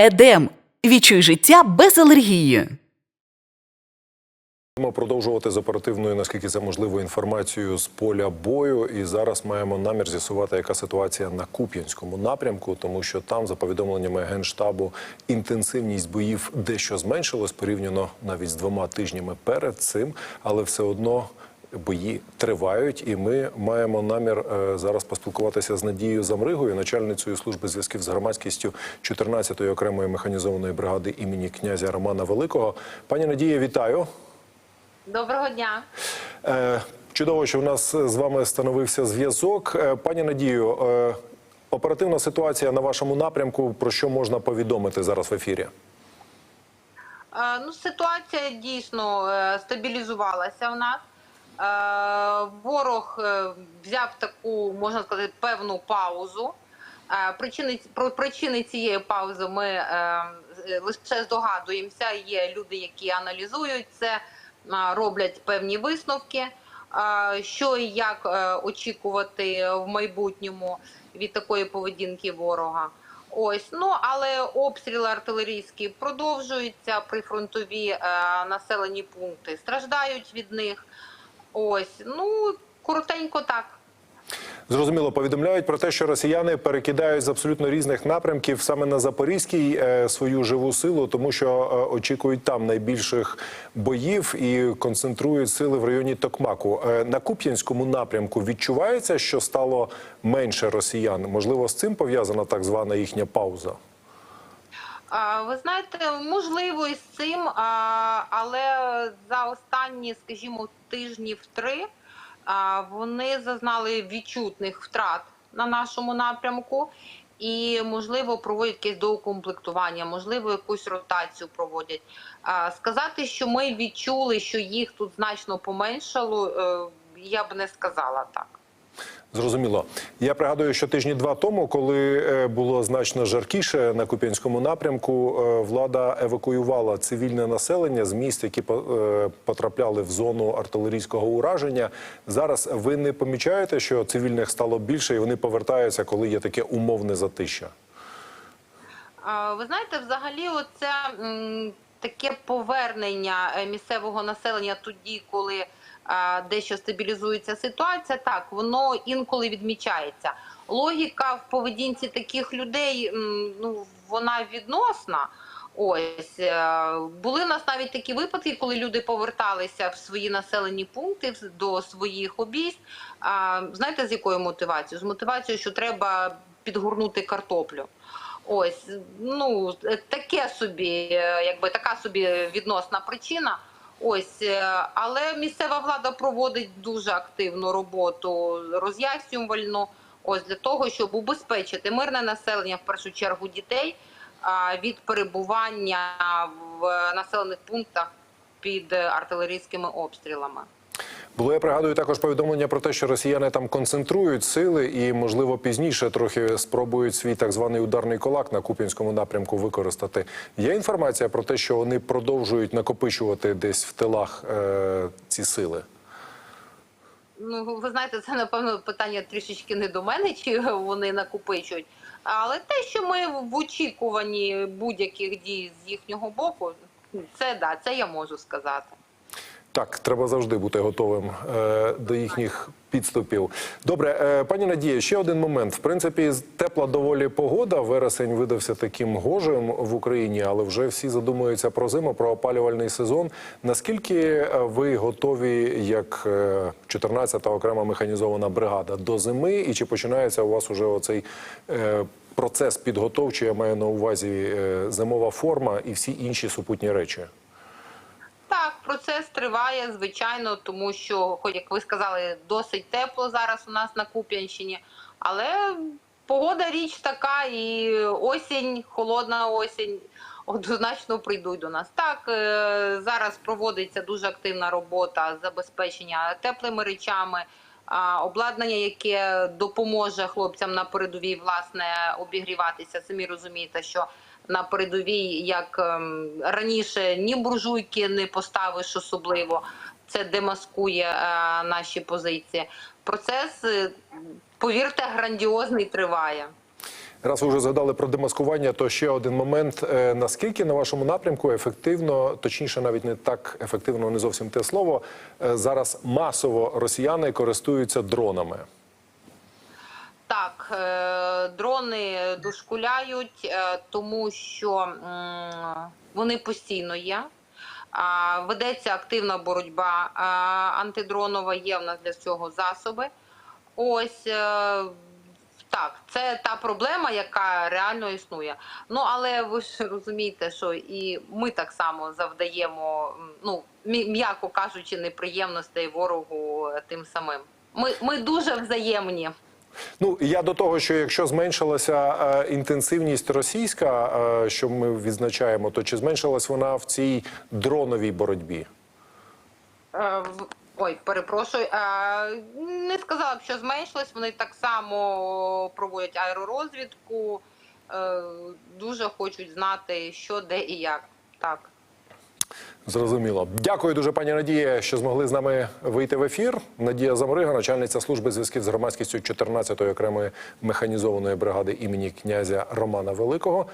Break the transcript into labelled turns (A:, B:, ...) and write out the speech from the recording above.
A: Едем. Відчуй життя без алергії.
B: Будемо продовжувати з оперативною, наскільки це можливо, інформацією з поля бою. І зараз маємо намір з'ясувати, яка ситуація на Куп'янському напрямку, тому що там, за повідомленнями генштабу, інтенсивність боїв дещо зменшилась порівняно навіть з двома тижнями перед цим, але все одно. Бої тривають, і ми маємо намір е, зараз поспілкуватися з Надією Замригою, начальницею служби зв'язків з громадськістю 14-ї окремої механізованої бригади імені князя Романа Великого. Пані Надія, вітаю.
C: Доброго дня.
B: Е, Чудово, що в нас з вами становився зв'язок. Е, Пані Надію, оперативна ситуація на вашому напрямку. Про що можна повідомити зараз в ефірі?
C: Ну, ситуація дійсно стабілізувалася в нас. Е, Ворог е, взяв таку, можна сказати, певну паузу. Е, Причини про причини цієї паузи ми лише здогадуємося. Є люди, які аналізують це, роблять певні висновки. Що і як очікувати в майбутньому від такої поведінки ворога. Ось ну але обстріли артилерійські продовжуються. Прифронтові е, населені пункти страждають від них. Ось ну коротенько так.
B: Зрозуміло, повідомляють про те, що росіяни перекидають з абсолютно різних напрямків саме на Запорізький е, свою живу силу, тому що е, очікують там найбільших боїв і концентрують сили в районі Токмаку. Е, на Куп'янському напрямку відчувається, що стало менше росіян. Можливо, з цим пов'язана так звана їхня пауза.
C: Ви знаєте, можливо, і з цим, але за останні, скажімо, тижнів три вони зазнали відчутних втрат на нашому напрямку. І можливо проводять якесь доукомплектування, можливо, якусь ротацію проводять. Сказати, що ми відчули, що їх тут значно поменшало, е, я б не сказала так.
B: Зрозуміло. Я пригадую, що тижні два тому, коли е, було значно жаркіше на Куп'янському напрямку, е, влада евакуювала цивільне населення з міст, які е, потрапляли в зону артилерійського ураження. Зараз ви не помічаєте, що цивільних стало більше, і вони повертаються, коли є таке умовне затища?
C: Ви знаєте, взагалі, оце таке повернення місцевого населення тоді, коли дещо стабілізується ситуація, так воно інколи відмічається. Логіка в поведінці таких людей ну вона відносна. Ось е, були в нас навіть такі випадки, коли люди поверталися в свої населені пункти до своїх обійсть. А, знаєте, з якою мотивацією? З мотивацією, що треба підгорнути картоплю. Ось ну таке собі, е, якби така собі відносна причина. Ось, е, але місцева влада проводить дуже активну роботу роз'яснювальну. Ось для того, щоб убезпечити мирне населення, в першу чергу дітей, від перебування в населених пунктах під артилерійськими обстрілами.
B: Було я пригадую також повідомлення про те, що росіяни там концентрують сили і, можливо, пізніше трохи спробують свій так званий ударний кулак на Куп'янському напрямку використати. Є інформація про те, що вони продовжують накопичувати десь в тилах е, ці сили.
C: Ну, ви знаєте, це напевно питання трішечки не до мене, чи вони накопичують. Але те, що ми в очікуванні будь-яких дій з їхнього боку, це да, це я можу сказати.
B: Так, треба завжди бути готовим е, до їхніх підступів. Добре, е, пані Надія, ще один момент. В принципі, тепла доволі погода. Вересень видався таким гожим в Україні, але вже всі задумуються про зиму, про опалювальний сезон. Наскільки е, ви готові, як е, 14-та окрема механізована бригада, до зими? І чи починається у вас уже оцей е, процес підготовчий? Я маю на увазі е, зимова форма і всі інші супутні речі?
C: Процес триває, звичайно, тому що, хоч як ви сказали, досить тепло зараз у нас на Куп'янщині, але погода річ така, і осінь, холодна осінь однозначно прийдуть до нас. Так, е, зараз проводиться дуже активна робота забезпечення теплими речами. Обладнання, яке допоможе хлопцям на передовій власне обігріватися. Самі розумієте, що на передовій, як ем, раніше, ні буржуйки не поставиш особливо. Це демаскує е, наші позиції. Процес, е, повірте, грандіозний триває.
B: Раз ви вже згадали про демаскування, то ще один момент. Е, Наскільки на вашому напрямку ефективно, точніше, навіть не так ефективно, не зовсім те слово. Зараз масово росіяни користуються дронами.
C: Так, е, дрони дошкуляють, е, тому що вони постійно є. Ведеться активна боротьба антидронова, є в нас для цього засоби. Ось е, так, це та проблема, яка реально існує. Ну але ви ж розумієте, що і ми так само завдаємо, ну м'яко кажучи, неприємностей ворогу тим самим. Ми, ми дуже взаємні.
B: Ну я до того, що якщо зменшилася е, інтенсивність російська, е, що ми відзначаємо, то чи зменшилась вона в цій дроновій боротьбі?
C: Е, Ой, перепрошую. Е, Не сказала б, що зменшилось. Вони так само проводять аеророзвідку. Е, Дуже хочуть знати, що, де і як. Так.
B: Зрозуміло. Дякую дуже, пані Надія, що змогли з нами вийти в ефір. Надія Замрига, начальниця служби зв'язків з громадськістю 14-ї окремої механізованої бригади імені князя Романа Великого.